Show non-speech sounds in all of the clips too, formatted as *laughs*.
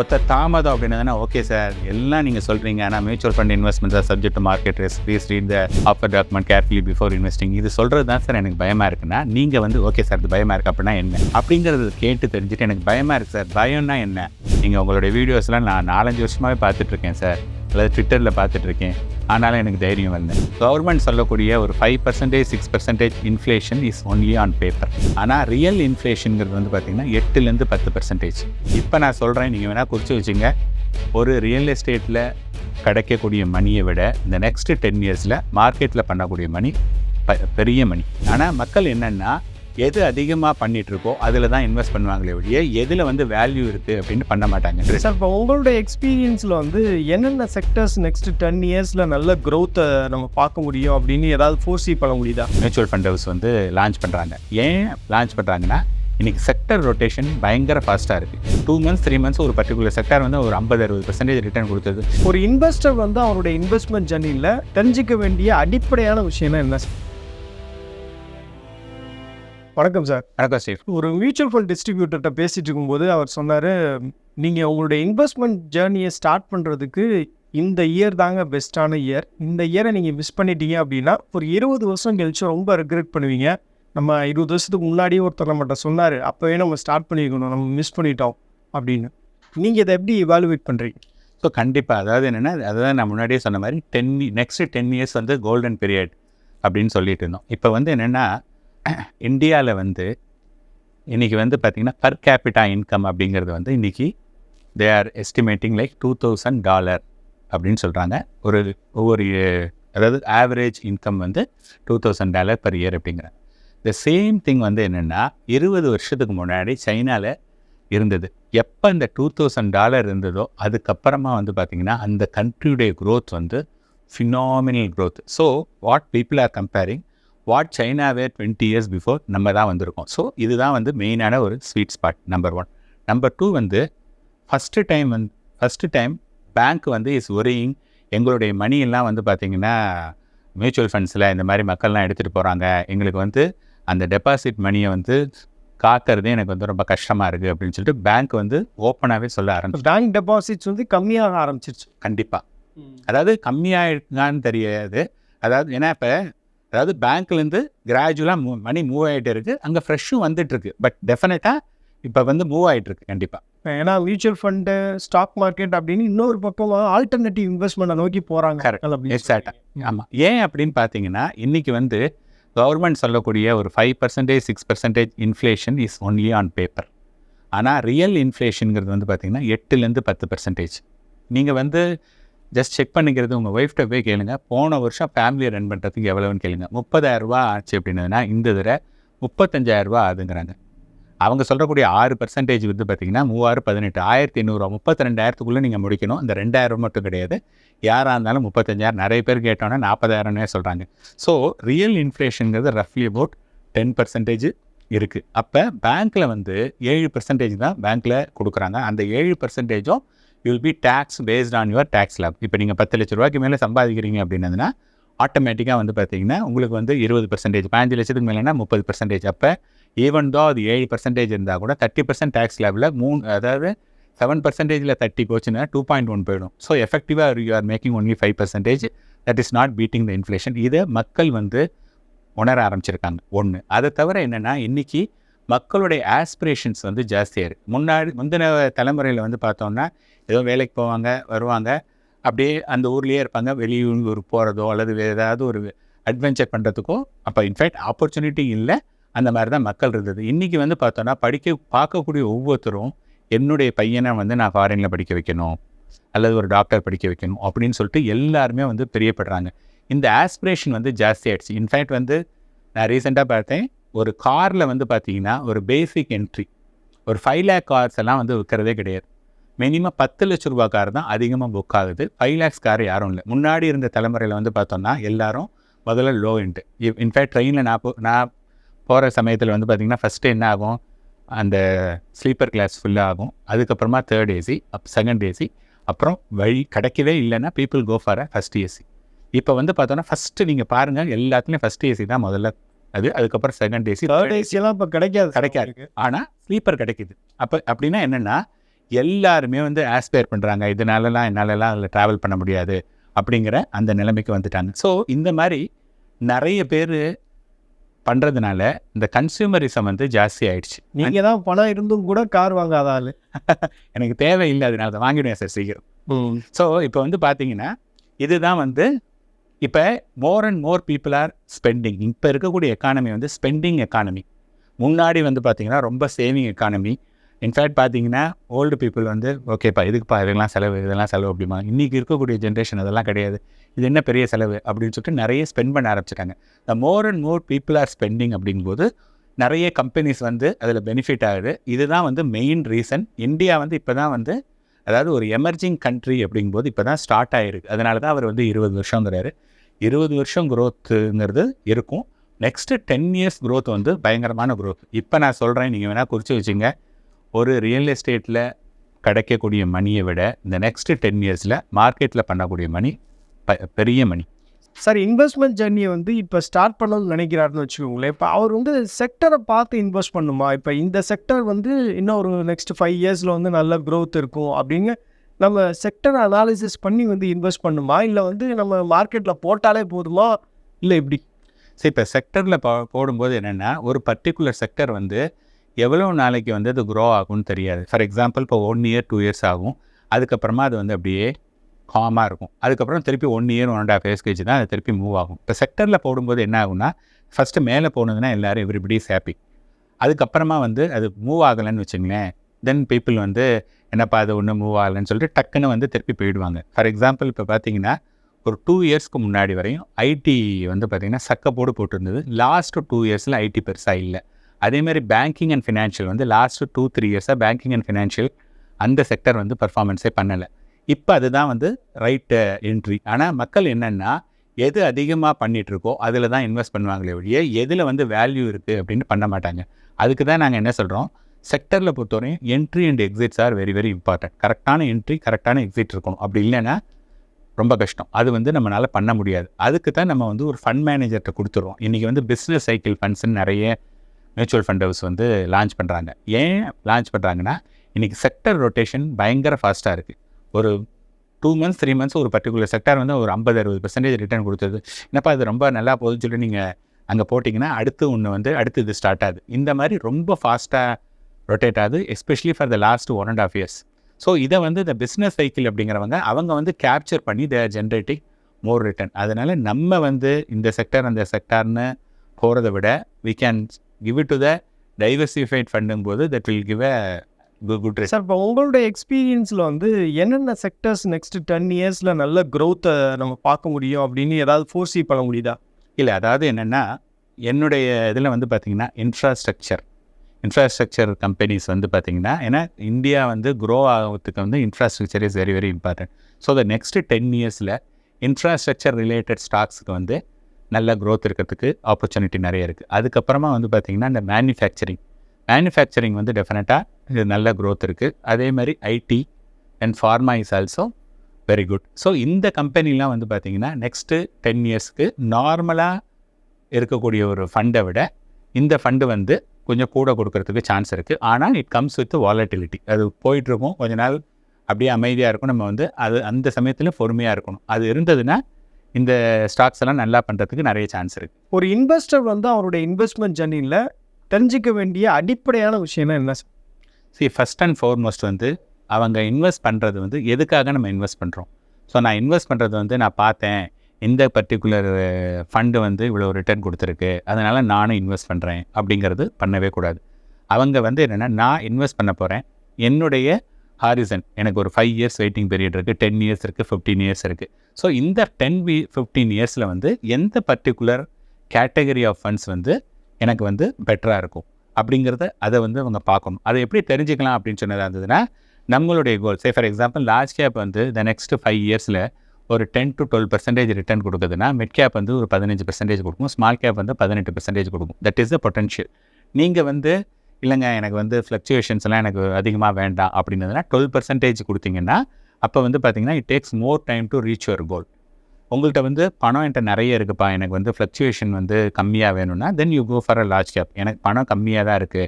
ஒருத்தர் தாமதம் அப்படின்னா ஓகே சார் எல்லாம் நீங்கள் சொல்கிறீங்க ஆனால் மியூச்சுவல் ஃபண்ட் இன்வெஸ்ட்மெண்ட் தான் subject market risk please read the offer document carefully before investing இது சொல்கிறது தான் சார் எனக்கு பயமாக இருக்குன்னா நீங்கள் வந்து ஓகே சார் இது பயமாக இருக்குது அப்படின்னா என்ன? அப்படிங்கிறது கேட்டு தெரிஞ்சுட்டு எனக்கு பயமாக இருக்குது சார் பயம்னா என்ன? நீங்கள் உங்களுடைய வீடியோஸ்லாம் நான் நாலஞ்சு வருஷமாகவே பார்த்துட்ருக்கேன் சார் அல்லது ட்விட்டரில் பார்த்துட்ருக்கேன் ஆனாலும் எனக்கு தைரியம் வந்தேன் கவர்மெண்ட் சொல்லக்கூடிய ஒரு five percentage six percentage inflation is only on paper ஆனால் ரியல் இன்ஃப்ளேஷனுங்கிறது வந்து பார்த்திங்கன்னா எட்டுலேருந்து பத்து பர்சன்டேஜ் இப்போ நான் சொல்கிறேன் நீங்கள் வேணால் குறித்து வச்சுங்க. ஒரு ரியல் எஸ்டேட்டில் கிடைக்கக்கூடிய மணியை விட இந்த நெக்ஸ்ட் டென் இயர்ஸில் மார்க்கெட்டில் பண்ணக்கூடிய மணி ப பெரிய மணி. ஆனால் மக்கள் என்னென்னா எது அதிகமாக பண்ணிட்டு இருக்கோ அதில் தான் இன்வெஸ்ட் பண்ணுவாங்களே ஒழிய எதில் வந்து வேல்யூ இருக்குது அப்படின்னு பண்ண மாட்டாங்க. சார் இப்போ உங்களுடைய எக்ஸ்பீரியன்ஸில் வந்து என்னென்ன செக்டர்ஸ் நெக்ஸ்ட் டென் இயர்ஸில் நல்ல க்ரோத்தை நம்ம பார்க்க முடியும் அப்படின்னு ஏதாவது ஃபோர்ஸி பண்ண முடியுதா? மியூச்சுவல் ஃபண்ட் ஹவுஸ் வந்து லான்ச் பண்ணுறாங்க ஏன் லான்ச் பண்ணுறாங்கன்னா இன்றைக்கி செக்டர் ரொட்டேஷன் பயங்கர ஃபாஸ்ட்டாக இருக்குது டூ மந்த்ஸ் த்ரீ மந்த்ஸ் ஒரு பர்டிகுலர் செக்டார் வந்து ஒரு ஐம்பது அறுபது பர்சன்டேஜ் ரிட்டர்ன் கொடுத்தது. ஒரு இன்வெஸ்டர் வந்து அவருடைய இன்வெஸ்ட்மெண்ட் ஜர்னியில் தெரிஞ்சிக்க வேண்டிய அடிப்படையான விஷயம்னா என்ன சார் வணக்கம் சார். வணக்கம் ஸ்டீவ் ஒரு மியூச்சுவல் ஃபண்ட் டிஸ்ட்ரிபியூட்டர்கிட்ட பேசிட்டு இருக்கும்போது அவர் சொன்னார் நீங்கள் உங்களுடைய இன்வெஸ்ட்மெண்ட் ஜேர்னியை ஸ்டார்ட் பண்ணுறதுக்கு இந்த இயர் தாங்க பெஸ்ட்டான இயர் இந்த இயரை நீங்கள் மிஸ் பண்ணிட்டீங்க அப்படின்னா ஒரு இருபது வருஷம் கழிச்சு ரொம்ப ரெக்ரெட் பண்ணுவீங்க. நம்ம இருபது வருஷத்துக்கு முன்னாடியே ஒருத்தர் நம்மகிட்ட சொன்னார் அப்போவே நம்ம ஸ்டார்ட் பண்ணியிருக்கணும் நம்ம மிஸ் பண்ணிட்டோம் அப்படின்னு. நீங்கள் இதை எப்படி இவாலுவேட் பண்ணுறீங்க ஸோ கண்டிப்பாக அதாவது என்னென்னா அதான் நான் முன்னாடியே சொன்ன மாதிரி டென் நெக்ஸ்ட் டென் இயர்ஸ் வந்து கோல்டன் பீரியட் அப்படின்னு சொல்லிட்டு இருந்தோம். இப்போ வந்து என்னென்னா இந்தியாவில் வந்து இன்றைக்கி வந்து பார்த்திங்கன்னா பர் கேபிட்டா இன்கம் அப்படிங்கிறது வந்து இன்றைக்கி they are estimating like two thousand dollar அப்படின்னு சொல்கிறாங்க ஒரு ஒவ்வொரு அதாவது ஆவரேஜ் இன்கம் வந்து two thousand dollar per year அப்படிங்கிறாங்க த சேம் திங் வந்து என்னென்னா இருபது வருஷத்துக்கு முன்னாடி சைனாவில் இருந்தது. எப்போ இந்த டூ தௌசண்ட் டாலர் இருந்ததோ அதுக்கப்புறமா வந்து பார்த்திங்கன்னா அந்த கண்ட்ரியுடைய குரோத் வந்து phenomenal growth so what people are comparing what சைனாவே twenty years before நம்ம தான் வந்திருக்கோம். ஸோ இதுதான் வந்து மெயினான ஒரு sweet spot number one number two வந்து ஃபஸ்ட்டு டைம் வந்து ஃபஸ்ட்டு டைம் பேங்க் வந்து இஸ் ஒரியிங் எங்களுடைய மணி எல்லாம் வந்து பார்த்திங்கன்னா மியூச்சுவல் ஃபண்ட்ஸில் இந்த மாதிரி மக்கள்லாம் எடுத்துகிட்டு போகிறாங்க எங்களுக்கு வந்து அந்த டெபாசிட் மணியை வந்து காக்கிறதே எனக்கு வந்து ரொம்ப கஷ்டமாக இருக்குது அப்படின்னு சொல்லிட்டு பேங்க் வந்து ஓப்பனாகவே சொல்ல ஆரம்பிச்சு பேங்க் டெபாசிட்ஸ் வந்து கம்மியாக ஆரம்பிச்சிருச்சு. கண்டிப்பாக அதாவது கம்மியாகிருக்கான்னு தெரியாது. அதாவது ஏன்னா இப்போ அதாவது பேங்க்லேருந்து கிராஜுவலாக மணி மூவ் ஆகிட்டே இருக்குது அங்கே ஃப்ரெஷ்ஷும் வந்துட்டுருக்கு. பட் டெஃபினட்டாக இப்போ வந்து மூவ் ஆகிட்டுருக்கு கண்டிப்பாக ஏன்னா மியூச்சுவல் ஃபண்டு ஸ்டாக் மார்க்கெட் அப்படின்னு இன்னொரு பக்கம் ஆல்டர்னேட்டிவ் இன்வெஸ்ட்மெண்ட்டை நோக்கி போகிறாங்க Correct. Exact. ஆமாம் ஏன் அப்படின்னு பார்த்தீங்கன்னா இன்றைக்கி வந்து கவர்மெண்ட் சொல்லக்கூடிய ஒரு five percentage six percentage inflation is only on paper ஆனால் ரியல் இன்ஃப்ளேஷனுங்கிறது வந்து பார்த்தீங்கன்னா எட்டுலேருந்து பத்து பர்சன்டேஜ் நீங்கள் வந்து ஜஸ்ட் செக் பண்ணிக்கிறது உங்கள் ஒய்ஃப்ட்ட போய் கேளுங்க. போன வருஷம் ஃபேமிலியை ரன் பண்ணுறதுக்கு எவ்வளோன்னு கேளுங்க. முப்பதாயிரரூபா ஆச்சு அப்படின்னதுன்னா இந்த தடவை முப்பத்தஞ்சாயிரரூபா ஆகுங்கிறாங்க அவங்க சொல்லக்கூடிய ஆறு பர்சன்டேஜ் வந்து பார்த்தீங்கன்னா மூவாயிரம் பதினெட்டு ஆயிரத்தி எண்ணூறுவா முப்பத்தி ரெண்டாயிரத்துக்குள்ளே நீங்கள் முடிக்கணும். இந்த ரெண்டாயிரம் மட்டும் கிடையாது. யாராக இருந்தாலும் முப்பத்தஞ்சாயிரம் நிறைய பேர் கேட்டோன்னா நாற்பதாயிரம்னே சொல்கிறாங்க ஸோ ரியல் இன்ஃப்ளேஷனுங்கிறது ரஃப்லி அபவுட் டென் பர்சன்டேஜ் இருக்குது அப்போ பேங்க்கில் வந்து ஏழு பர்சன்டேஜ் தான் பேங்க்கில் கொடுக்குறாங்க. அந்த ஏழு பர்சன்டேஜும் will be tax based on your tax slab இப்போ நீங்கள் பத்து லட்ச ரூபாய்க்கு மேலே சம்பாதிக்கிறீங்க அப்படின்னதுன்னா ஆட்டோமேட்டிக்காக வந்து பார்த்தீங்கன்னா உங்களுக்கு வந்து இருபது பர்சன்டேஜ் பதினஞ்சு லட்சத்துக்கு மேலேனா முப்பது பர்சன்டேஜ் அப்போ ஈவன் தோ அது ஏழு பர்சன்டேஜ் இருந்தால் கூட தேர்ட்டி பர்சன்ட் டேக்ஸ் லேபில் மூணு அதாவது செவன் பர்சன்டேஜில் தேர்ட்டி போச்சுன்னா டூ பாயிண்ட் ஒன் போயிடும். ஸோ எஃபெக்டிவாக you are making only five percentage that is not beating the inflation இதை மக்கள் வந்து உணர ஆரம்பிச்சிருக்காங்க. ஒன்று அதை தவிர என்னென்னா இன்றைக்கி மக்களுடைய ஆஸ்பிரேஷன்ஸ் வந்து ஜாஸ்தியாக இருக்குது முன்னாடி முந்தின தலைமுறையில் வந்து பார்த்தோம்னா ஏதோ வேலைக்கு போவாங்க வருவாங்க. அப்படியே அந்த ஊர்லேயே இருப்பாங்க. வெளியூர் போகிறதோ அல்லது வேறு ஏதாவது ஒரு அட்வென்ச்சர் பண்ணுறதுக்கோ அப்போ இன்ஃபேக்ட் ஆப்பர்ச்சுனிட்டி இல்லை. அந்த மாதிரி தான் மக்கள் இருந்தது. இன்றைக்கி வந்து பார்த்தோன்னா படிக்க பார்க்கக்கூடிய ஒவ்வொருத்தரும் என்னுடைய பையனை வந்து நான் ஃபாரினில் படிக்க வைக்கணும் அல்லது ஒரு டாக்டர் படிக்க வைக்கணும் அப்படின்னு சொல்லிட்டு எல்லாருமே வந்து பிரியப்படுறாங்க. இந்த ஆஸ்பிரேஷன் வந்து ஜாஸ்தி ஆகிடுச்சு இன்ஃபேக்ட் வந்து நான் ரீசெண்டாக பார்த்தேன் ஒரு காரில் வந்து பார்த்தீங்கன்னா ஒரு பேசிக் என்ட்ரி ஒரு ஃபைவ் லேக் கார்ஸ் எல்லாம் வந்து விற்கிறதே கிடையாது. மினிமம் பத்து லட்ச ரூபா கார் தான் அதிகமாக புக் ஆகுது. ஃபைவ் லேக்ஸ் கார் யாரும் இல்லை. முன்னாடி இருந்த தலைமுறையில் வந்து பார்த்தோம்னா எல்லாரும் முதல்ல லோ இன்ட்டு இன்ஃபேக்ட் ட்ரெயினில் நான் போ நான் போகிற சமயத்தில் வந்து பார்த்திங்கன்னா ஃபஸ்ட்டு என்ன ஆகும்? அந்த ஸ்லீப்பர் கிளாஸ் ஃபுல்லாக ஆகும். அதுக்கப்புறமா third AC up second AC அப்புறம் வழி கிடைக்கவே இல்லைன்னா people go for a first AC இப்போ வந்து பார்த்தோன்னா ஃபஸ்ட்டு நீங்கள் பாருங்கள் எல்லாத்துலேயும் ஃபஸ்ட் ஏசி தான் முதல்ல அது அதுக்கப்புறம் செகண்ட் ஏசி தேர்ட் ஏசியெல்லாம் இப்போ கிடைக்காது கிடைக்காது. ஆனால் ஸ்லீப்பர் கிடைக்குது. அப்போ அப்படின்னா என்னென்னா எல்லாருமே வந்து ஆஸ்பயர் பண்ணுறாங்க இதனாலலாம் என்னாலலாம் அதில் ட்ராவல் பண்ண முடியாது அப்படிங்கிற அந்த நிலைமைக்கு வந்துட்டாங்க. ஸோ இந்த மாதிரி நிறைய பேர் பண்ணுறதுனால இந்த கன்சியூமரிசம் வந்து ஜாஸ்தி ஆயிடுச்சு. நீங்க தான் பணம் இருந்தும் கூட கார் வாங்காத ஆளு. *laughs* எனக்கு தேவையில்லை அதனால அதை வாங்கிடுவேன் சார் சீக்கிரம். ஸோ இப்போ வந்து பார்த்தீங்கன்னா இதுதான் வந்து இப்போ more and more people are spending இப்போ இருக்கக்கூடிய எக்கானமி வந்து ஸ்பெண்டிங் எக்கானமி முன்னாடி வந்து பார்த்திங்கன்னா ரொம்ப சேவிங் எக்கானமி இன்ஃபேக்ட் பார்த்தீங்கன்னா ஓல்டு பீப்புள் வந்து ஓகேப்பா இதுக்குப்பா இதெல்லாம் செலவு இதெல்லாம் செலவு அப்படிமா. இன்றைக்கி இருக்கக்கூடிய ஜென்ரேஷன் அதெல்லாம் கிடையாது. இது என்ன பெரிய செலவு அப்படின்னு சொல்லிட்டு நிறைய ஸ்பெண்ட் பண்ண ஆரம்பிச்சிட்டாங்க. The more and more people are spending அப்படிங்கும்போது நிறைய கம்பெனிஸ் வந்து அதில் பெனிஃபிட் ஆகுது. இதுதான் வந்து மெயின் ரீசன் இந்தியா வந்து இப்போ தான் வந்து அதாவது ஒரு எமர்ஜிங் கண்ட்ரி அப்படிங்கும்போது இப்போ தான் ஸ்டார்ட் ஆகிருக்கு அதனால தான் அவர் வந்து இருபது வருஷங்கிறாரு இருபது வருஷம் க்ரோத்துங்கிறது இருக்கும். நெக்ஸ்ட்டு டென் இயர்ஸ் க்ரோத் வந்து பயங்கரமான க்ரோத் இப்போ நான் சொல்கிறேன் நீங்கள் வேணால் குறித்து வச்சுங்க. ஒரு ரியல் எஸ்டேட்டில் கிடைக்கக்கூடிய மணியை விட இந்த நெக்ஸ்ட்டு டென் இயர்ஸில் மார்க்கெட்டில் பண்ணக்கூடிய மணி ப பெரிய மணி. சார் இன்வெஸ்ட்மெண்ட் ஜர்னியை வந்து இப்போ ஸ்டார்ட் பண்ணணும்னு நினைக்கிறாருன்னு வச்சுக்கோங்களேன். இப்போ அவர் வந்து செக்டரை பார்த்து இன்வெஸ்ட் பண்ணுமா? இப்போ இந்த செக்டர் வந்து இன்னும் ஒரு நெக்ஸ்ட் ஃபைவ் இயர்ஸில் வந்து நல்ல க்ரோத் இருக்கும் அப்படின்னு நம்ம செக்டர் அனாலிசிஸ் பண்ணி வந்து இன்வெஸ்ட் பண்ணுமா? இல்லை வந்து நம்ம மார்க்கெட்டில் போட்டாலே போதுமா? இல்லை எப்படி? சரி இப்போ செக்டரில் போ போடும்போது என்னென்னா ஒரு பர்டிகுலர் செக்டர் வந்து எவ்வளோ நாளைக்கு வந்து அது க்ரோ ஆகும்னு தெரியாது. ஃபார் எக்ஸாம்பிள் இப்போ ஒன் இயர் டூ இயர்ஸ் ஆகும். அதுக்கப்புறமா அது வந்து அப்படியே காமாக இருக்கும். அதுக்கப்புறம் திருப்பி one year one and half years கழிச்சு தான் அது திருப்பி மூவ் ஆகும். இப்போ செக்டரில் போடும்போது என்ன ஆகும்னா ஃபஸ்ட்டு மேலே போனதுன்னா எல்லோரும் எவ்ரிபடி ஹாப்பி அதுக்கப்புறமா வந்து அது மூவ் ஆகலைன்னு வச்சுங்களேன் தென் பீப்புள் வந்து என்னப்பா அது ஒன்றும் மூவ் ஆகலைன்னு சொல்லிட்டு டக்குன்னு வந்து திருப்பி போயிடுவாங்க. ஃபார் எக்ஸாம்பிள் இப்போ பார்த்தீங்கன்னா ஒரு டூ இயர்ஸ்க்கு முன்னாடி வரையும் ஐடி வந்து பார்த்திங்கன்னா சக்கப்போடு போட்டிருந்தது. லாஸ்ட்டு டூ இயர்ஸில் ஐடி பெருசாக இல்லை. அதேமாதிரி பேங்கிங் அண்ட் ஃபினான்ஷியல் வந்து லாஸ்ட்டு டூ த்ரீ இயர்ஸாக பேங்கிங் அண்ட் ஃபினான்ஷியல் அந்த செக்டர் வந்து பர்ஃபார்மன்ஸே பண்ணலை. இப்போ அதுதான் வந்து ரைட்டு என்ட்ரி ஆனால் மக்கள் என்னென்னா எது அதிகமாக பண்ணிகிட்ருக்கோ இருக்கோ அதில் தான் இன்வெஸ்ட் பண்ணுவாங்களே ஒழிய எதில் வந்து வேல்யூ இருக்குது அப்படின்னு பண்ண மாட்டாங்க. அதுக்கு தான் நாங்கள் என்ன சொல்கிறோம் செக்டரில் பொறுத்தவரையும் entry and exits are very very important கரெக்டான என்ட்ரி கரெக்டான எக்ஸிட் இருக்கணும். அப்படி இல்லைன்னா ரொம்ப கஷ்டம். அது வந்து நம்மளால் பண்ண முடியாது. அதுக்கு தான் நம்ம வந்து ஒரு ஃபண்ட் மேனேஜர்கிட்ட கொடுத்துருவோம் இன்றைக்கி வந்து பிஸ்னஸ் சைக்கிள் ஃபண்ட்ஸ்னு நிறைய மியூச்சுவல் ஃபண்ட் ஹவுஸ் வந்து லான்ச் பண்ணுறாங்க ஏன் லான்ச் பண்ணுறாங்கன்னா இன்றைக்கி செக்டர் ரொட்டேஷன் பயங்கர ஃபாஸ்ட்டாக இருக்குது ஒரு டூ மந்த்ஸ் த்ரீ மந்த்ஸ் ஒரு பர்டிகுலர் செக்டார் வந்து ஒரு ஐம்பது அறுபது பர்சன்டேஜ் ரிட்டர்ன் கொடுத்தது. என்னப்பா அது ரொம்ப நல்லா போகுதுன்னு சொல்லி நீங்கள் அங்கே போட்டிங்கன்னா அடுத்து ஒன்று வந்து அடுத்து இது ஸ்டார்ட் ஆகுது. இந்த மாதிரி ரொம்ப ஃபாஸ்ட்டாக ரொட்டேட் ஆகுது especially for the last one and half years so இதை வந்து இந்த பிஸ்னஸ் சைக்கிள் அப்படிங்கிறவங்க அவங்க வந்து கேப்சர் பண்ணி த ஜென்ரேட்டிங் மோர் ரிட்டர்ன் அதனால் நம்ம வந்து இந்த செக்டர் அந்த செக்டார்னு போகிறத விட we can give it to the diversified funding போது that will give a good sir இப்போ உங்களுடைய எக்ஸ்பீரியன்ஸில் வந்து என்னென்ன செக்டர்ஸ் நெக்ஸ்ட் டென் இயர்ஸில் நல்ல க்ரோத்தை நம்ம பார்க்க முடியும் அப்படின்னு ஏதாவது ஃபோர்ஸி பண்ண முடியுதா? இல்லை அதாவது என்னென்னா என்னுடைய இதில் வந்து பார்த்திங்கன்னா இன்ஃப்ராஸ்ட்ரக்சர் இன்ஃப்ராஸ்ட்ரக்சர் கம்பெனிஸ் வந்து பார்த்திங்கன்னா ஏன்னா இந்தியா வந்து க்ரோ ஆகிறதுக்கு வந்து infrastructure is very very important so the next ten இயர்ஸில் இன்ஃப்ராஸ்ட்ரக்சர் ரிலேட்டட் ஸ்டாக்ஸுக்கு வந்து நல்ல க்ரோத் இருக்கிறதுக்கு ஆப்பர்ச்சுனிட்டி நிறைய இருக்குது அதுக்கப்புறமா வந்து பார்த்திங்கன்னா இந்த மேனுஃபேக்சரிங் மேனுஃபேக்சரிங் வந்து டெஃபினட்டாக இது நல்ல க்ரோத் இருக்குது அதே மாதிரி IT and pharma is also very good so இந்த கம்பெனிலாம் வந்து பார்த்திங்கன்னா நெக்ஸ்ட்டு டென் இயர்ஸ்க்கு நார்மலாக இருக்கக்கூடிய ஒரு ஃபண்டை விட இந்த ஃபண்டு வந்து கொஞ்சம் கூட கொடுக்கறதுக்கு சான்ஸ் இருக்குது ஆனால் இட் கம்ஸ் வித் வாலட்டிலிட்டி அது போயிட்டுருக்கும் கொஞ்ச நாள் அப்படியே அமைதியாக இருக்கும் நம்ம வந்து அது அந்த சமயத்தில் பொறுமையாக இருக்கணும். அது இருந்ததுன்னா இந்த ஸ்டாக்ஸ் எல்லாம் நல்லா பண்ணுறதுக்கு நிறைய சான்ஸ் இருக்குது ஒரு இன்வெஸ்டர் வந்து அவருடைய இன்வெஸ்ட்மெண்ட் ஜர்னியில் தெரிஞ்சிக்க வேண்டிய அடிப்படையான விஷயம்னா என்ன sir? See first and foremost வந்து அவங்க இன்வெஸ்ட் பண்ணுறது வந்து எதுக்காக நம்ம இன்வெஸ்ட் பண்ணுறோம் ஸோ நான் இன்வெஸ்ட் பண்ணுறது வந்து நான் பார்த்தேன். இந்த பர்டிகுலர் ஃபண்டு வந்து இவ்வளோ ரிட்டர்ன் கொடுத்துருக்கு. அதனால் நானும் இன்வெஸ்ட் பண்ணுறேன் அப்படிங்கிறது பண்ணவே கூடாது. அவங்க வந்து என்னென்னா நான் இன்வெஸ்ட் பண்ண போகிறேன் என்னுடைய ஹாரிசன் எனக்கு ஒரு ஃபைவ் இயர்ஸ் வெயிட்டிங் பீரியட் இருக்குது டென் இயர்ஸ் இருக்குது ஃபிஃப்டீன் இயர்ஸ் இருக்குது ஸோ இந்த டென் வி ஃபிஃப்டீன் இயர்ஸில் வந்து எந்த பர்டிகுலர் கேட்டகரி ஆஃப் ஃபண்ட்ஸ் வந்து எனக்கு வந்து பெட்டராக இருக்கும்? அப்படிங்கிறத அதை வந்து அவங்க பார்க்கணும். அதை எப்படி தெரிஞ்சுக்கலாம் அப்படின்னு சொன்னதாக இருந்ததுன்னா நம்மளுடைய goal say for example large cap வந்து த நெக்ஸ்ட் ஃபைவ் இயர்ஸில் ஒரு ten to twelve percentage return கொடுக்குதுன்னா mid cap வந்து ஒரு பதினஞ்சு பர்சன்டேஜ் கொடுக்கும் ஸ்மால் கேப் வந்து பதினெட்டு பர்சன்டேஜ் கொடுக்கும். தட் இஸ் த பொட்டன்ஷியல் நீங்கள் வந்து இல்லைங்க எனக்கு வந்து ஃப்ளக்சுவேஷன்ஸ்லாம் எனக்கு அதிகமாக வேண்டாம் அப்படின்னதுனா டுவெல் பர்சன்டேஜ் கொடுத்தீங்கன்னா அப்போ வந்து பார்த்தீங்கன்னா it takes more time to reach your goal உங்கள்கிட்ட வந்து பணம் என்கிட்ட நிறைய இருக்குப்பா எனக்கு வந்து ஃப்ளக்சுவேஷன் வந்து கம்மியாக வேணும்னா then you go for a large cap எனக்கு பணம் கம்மியாக தான் இருக்குது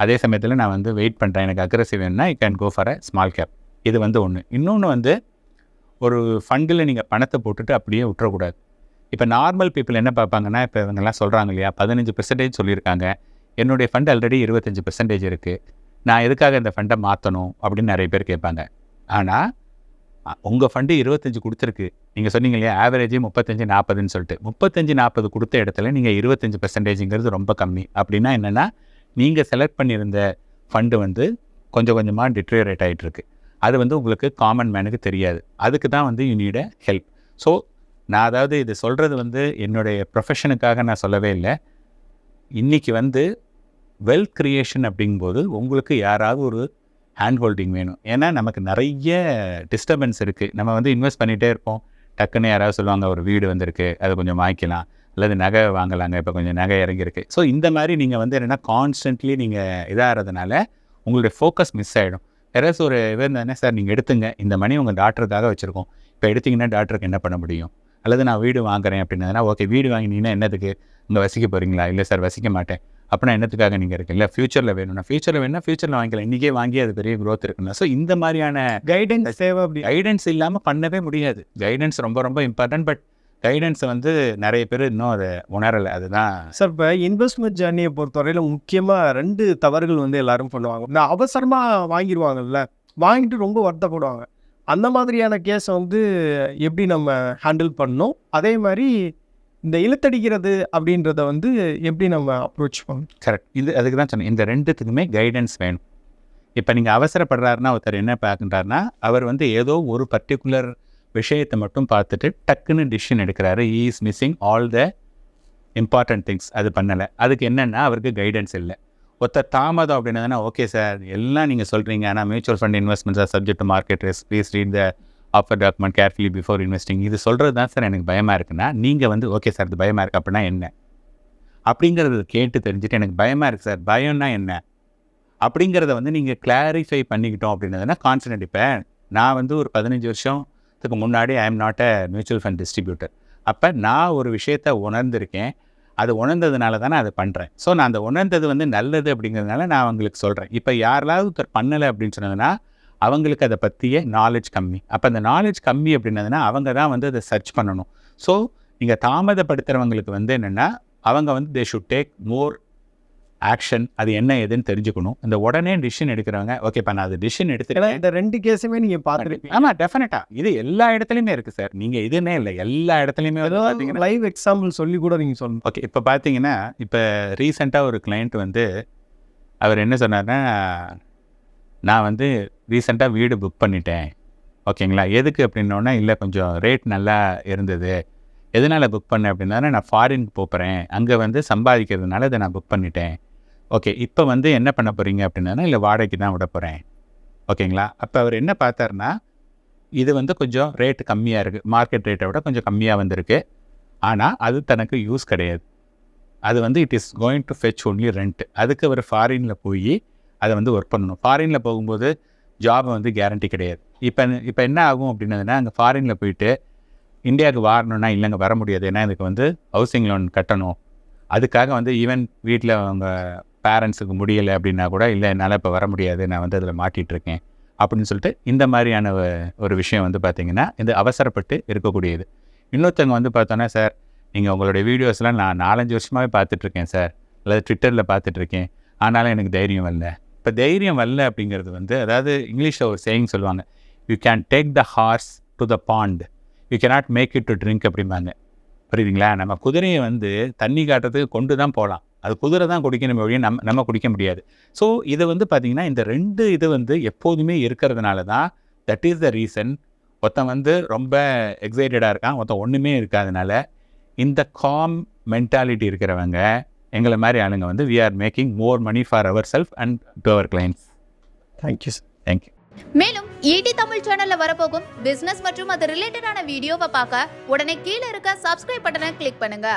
அதே சமயத்தில் நான் வந்து வெயிட் பண்ணுறேன் எனக்கு அக்ரஸிவ் வேணும்னா I can go for a small cap இது வந்து ஒன்று இன்னொன்று வந்து ஒரு ஃபண்டில் நீங்கள் பணத்தை போட்டுட்டு அப்படியே விட்டுறக்கூடாது. இப்போ நார்மல் பீப்புள் என்ன பார்ப்பாங்கன்னா இப்போ இவங்கெல்லாம் சொல்கிறாங்க இல்லையா பதினஞ்சு பெர்சன்டேஜ் சொல்லியிருக்காங்க. என்னுடைய ஃபண்ட் ஆல்ரெடி இருபத்தஞ்சி பெர்சன்டேஜ் இருக்குது நான் எதுக்காக இந்த ஃபண்டை மாற்றணும் அப்படின்னு நிறைய பேர் கேட்பாங்க. ஆனால் உங்கள் ஃபண்டு இருபத்தஞ்சி கொடுத்துருக்கு. நீங்கள் சொன்னீங்க இல்லையா ஆவரேஜே முப்பத்தஞ்சு நாற்பதுன்னு சொல்லிட்டு. முப்பத்தஞ்சு நாற்பது கொடுத்த இடத்துல நீங்கள் இருபத்தஞ்சி பெர்சன்டேஜுங்கிறது ரொம்ப கம்மி. அப்படின்னா என்னென்னா நீங்கள் செலக்ட் பண்ணியிருந்த ஃபண்டு வந்து கொஞ்சம் கொஞ்சமாக டிட்ரியரேட் ஆகிட்டுருக்கு அது வந்து உங்களுக்கு காமன் மேனுக்கு தெரியாது. அதுக்கு தான் வந்து யூ நீட ஹெல்ப் ஸோ நான் அதாவது இது சொல்கிறது வந்து என்னுடைய ப்ரொஃபஷனுக்காக நான் சொல்லவே இல்லை. இன்றைக்கி வந்து வெல்த் க்ரியேஷன் அப்படிங்கும்போது உங்களுக்கு யாராவது ஒரு ஹேண்ட் ஹோல்டிங் வேணும். ஏன்னா நமக்கு நிறைய டிஸ்டர்பன்ஸ் இருக்குது நம்ம வந்து இன்வெஸ்ட் பண்ணிகிட்டே இருப்போம். டக்குன்னு யாராவது சொல்லுவாங்க ஒரு வீடு வந்திருக்கு. அதை கொஞ்சம் வாங்கிக்கலாம். அல்லது நகை வாங்கலாங்க. இப்போ கொஞ்சம் நகை இறங்கியிருக்கு. ஸோ இந்த மாதிரி நீங்கள் வந்து என்னென்னா கான்ஸ்டன்ட்லி நீங்கள் இதாகிறதுனால உங்களுடைய ஃபோக்கஸ் மிஸ் ஆகிடும் யாராச்சும் ஒரு இது இருந்தானே சார் நீங்கள் எடுத்துங்க. இந்த மணி உங்கள் டாக்டருக்காக வச்சுருக்கோம். இப்போ எடுத்தீங்கன்னா டாக்டருக்கு என்ன பண்ண முடியும்? அல்லது நான் வீடு வாங்குறேன் அப்படின்னதுனா ஓகே வீடு வாங்கினீங்கன்னா என்னதுக்கு? இங்கே வசிக்க போகிறீங்களா இல்லை சார் வசிக்க மாட்டேன். அப்படின்னா என்னத்துக்காக நீங்கள் இருக்கு இல்லை ஃப்யூச்சரில் வேணும்னா ஃப்யூச்சரில் வேணும்னா ஃப்யூச்சரில் வாங்கிக்கலாம். இன்றைக்கே வாங்கி அது பெரிய growth இருக்குன்னா. ஸோ இந்த மாதிரியான கைடன்ஸ் தேவை அப்படி கைடன்ஸ் இல்லாமல் பண்ணவே முடியாது. கைடன்ஸ் ரொம்ப ரொம்ப இம்பார்ட்டன்ட் பட் கைடன்ஸை வந்து நிறைய பேர் இன்னும் அதை உணரலை. அதுதான் சார் இப்போ இன்வெஸ்ட்மெண்ட் ஜேர்னியை பொறுத்தவரையில் முக்கியமாக ரெண்டு தவறுகள் வந்து எல்லாரும் பண்ணுவாங்க. இந்த அவசரமாக வாங்கிடுவாங்கல்ல வாங்கிட்டு ரொம்ப வருத்தப்படுவாங்க. அந்த மாதிரியான கேஸை வந்து எப்படி நம்ம ஹேண்டில் பண்ணணும்? அதே மாதிரி இந்த இழுத்தடிக்கிறது அப்படின்றத வந்து எப்படி நம்ம அப்ரோச் பண்ணணும்? கரெக்ட் இது அதுக்கு தான் சொன்னேன். இந்த ரெண்டுத்துக்குமே கைடன்ஸ் வேணும். இப்போ நீங்கள் அவசரப்படுறாருன்னா ஒருத்தர் என்ன பார்க்குறாருன்னா அவர் வந்து ஏதோ ஒரு பர்டிகுலர் விஷயத்தை மட்டும் பார்த்துட்டு டக்குன்னு டிசிஷன் எடுக்கிறாரு. Is missing all the important things அது பண்ணலை. அதுக்கு என்னென்னா அவருக்கு கைடன்ஸ் இல்லை. ஒருத்தர் தாமதம் அப்படின்னதுன்னா ஓகே சார் எல்லாம் நீங்கள் சொல்கிறீங்க ஆனால் mutual fund investments are subject market risk please read the offer document carefully before investing இது சொல்கிறது தான் சார் எனக்கு பயமாக இருக்குன்னா நீங்கள் வந்து ஓகே சார் இது பயமாக இருக்குது அப்படின்னா என்ன? அப்படிங்கிறத கேட்டு தெரிஞ்சுட்டு எனக்கு பயமாக இருக்குது சார் பயம்னா என்ன? அப்படிங்கிறத வந்து நீங்கள் கிளாரிஃபை பண்ணிக்கிட்டோம் அப்படின்னதுன்னா கான்ஃபிடென்ட் இப்போ நான் வந்து ஒரு பதினஞ்சு வருஷம் இதுக்கு முன்னாடி I am not a mutual fund distributor அப்போ நான் ஒரு விஷயத்தை உணர்ந்திருக்கேன். அது உணர்ந்ததுனால தான் அதை பண்ணுறேன் ஸோ நான் அந்த உணர்ந்தது வந்து நல்லது அப்படிங்கிறதுனால நான் அவங்களுக்கு சொல்கிறேன் இப்போ யாராவது ஒருத்தர் பண்ணலை அப்படின்னு சொன்னதுன்னா அவங்களுக்கு அதை பற்றிய நாலேஜ் கம்மி. அப்போ அந்த நாலேஜ் கம்மி அப்படின்னதுன்னா அவங்க தான் வந்து அதை சர்ச் பண்ணணும். ஸோ நீங்கள் தாமதப்படுத்துகிறவங்களுக்கு வந்து என்னென்னா அவங்க வந்து they should take more action அது என்ன ஏதுன்னு தெரிஞ்சுக்கணும். இந்த உடனே டிசிஷன் எடுக்கிறவங்க ஓகே இப்போ நான் அது டிசிஷன் எடுத்துக்கிறேன். இந்த ரெண்டு கேஸுமே நீங்கள் பார்த்துருப்பீங்க. ஆமாம் டெஃபினட்டா இது எல்லா இடத்துலையுமே இருக்குது சார் நீங்கள் இதுன்னே இல்லை. எல்லா இடத்துலையுமே பார்த்தீங்கன்னா லைவ் எக்ஸாம்பிள் சொல்லி கூட நீங்கள் சொல்லணும். ஓகே இப்போ பார்த்தீங்கன்னா இப்போ ரீசெண்டாக ஒரு கிளைண்ட் வந்து அவர் என்ன சொன்னார்னா நான் வந்து ரீசெண்டாக வீடு புக் பண்ணிட்டேன். ஓகேங்களா எதுக்கு அப்படின்னோடனே இல்லை கொஞ்சம் ரேட் நல்லா இருந்தது. எதனால் புக் பண்ணேன் அப்படின்னா நான் ஃபாரினுக்கு போகிறேன் அங்கே வந்து சம்பாதிக்கிறதுனால இதை நான் புக் பண்ணிட்டேன். ஓகே இப்போ வந்து என்ன பண்ண போகிறீங்க அப்படின்னா இல்லை வாடகைக்கு தான் விட போகிறேன் ஓகேங்களா அப்போ அவர் என்ன பார்த்தாருன்னா இது வந்து கொஞ்சம் ரேட் கம்மியாக இருக்குது மார்க்கெட் ரேட்டை விட கொஞ்சம் கம்மியாக வந்திருக்கு. ஆனால் அது தனக்கு யூஸ் கிடையாது. அது வந்து it is going to fetch only rent அதுக்கு அவர் ஃபாரினில் போய் அதை வந்து ஒர்க் பண்ணணும். ஃபாரினில் போகும்போது ஜாப் வந்து கேரண்டி கிடையாது. இப்போ இப்போ என்ன ஆகும் அப்படின்னதுன்னா அங்கே ஃபாரினில் போயிட்டு இந்தியாவுக்கு வரணும்னா இல்லைங்க வர முடியாது. ஏன்னா இதுக்கு வந்து ஹவுசிங் லோன் கட்டணும். அதுக்காக வந்து ஈவன் வீட்டில் அவங்க பேரண்ட்ஸுக்கு முடியலை அப்படின்னா கூட இல்லை என்னால் இப்போ வர முடியாது நான் வந்து அதில் மாட்டிகிட்டு இருக்கேன் அப்படின்னு சொல்லிட்டு இந்த மாதிரியான ஒரு விஷயம் வந்து பார்த்திங்கன்னா இது அவசரப்பட்டு இருக்கக்கூடியது. இன்னொருத்தவங்க வந்து பார்த்தோன்னா சார் நீங்கள் உங்களுடைய வீடியோஸ்லாம் நான் நாலஞ்சு வருஷமாகவே பார்த்துட்ருக்கேன் சார். அல்லது ட்விட்டரில் பார்த்துட்ருக்கேன் ஆனாலும் எனக்கு தைரியம் வரல. இப்போ தைரியம் வரல அப்படிங்கிறது வந்து அதாவது இங்கிலீஷில் ஒரு சேயிங் சொல்லுவாங்க you can take the horse to the pond you cannot make it to drink அப்படிம்பாங்க. புரியுதுங்களா? நம்ம குதிரையை வந்து தண்ணி காட்டுறதுக்கு கொண்டு தான் போகலாம். அது குதிரை தான் குடிக்கணும் வழியும் நம்ம நம்ம குடிக்க முடியாது. ஸோ இது வந்து பார்த்திங்கன்னா இந்த ரெண்டு இது வந்து எப்போதுமே இருக்கிறதுனால தான் தட் இஸ் த ரீசன் ஒருத்தன் வந்து ரொம்ப எக்ஸைட்டடாக இருக்கான் ஒருத்தன் ஒன்றுமே இருக்காதனால இந்த காம் மென்டாலிட்டி இருக்கிறவங்க எங்களை மாதிரி ஆளுங்க வந்து we are making more money for our self and to our clients thank you sir thank you மேலும் ஈடி தமிழ் சேனல்ல வரப்போகும் பிசினஸ் மற்றும் அது ரிலேட்டடான வீடியோவை பார்க்க உடனே கீழே இருக்க சப்ஸ்கிரைப் பட்டனை கிளிக் பண்ணுங்க.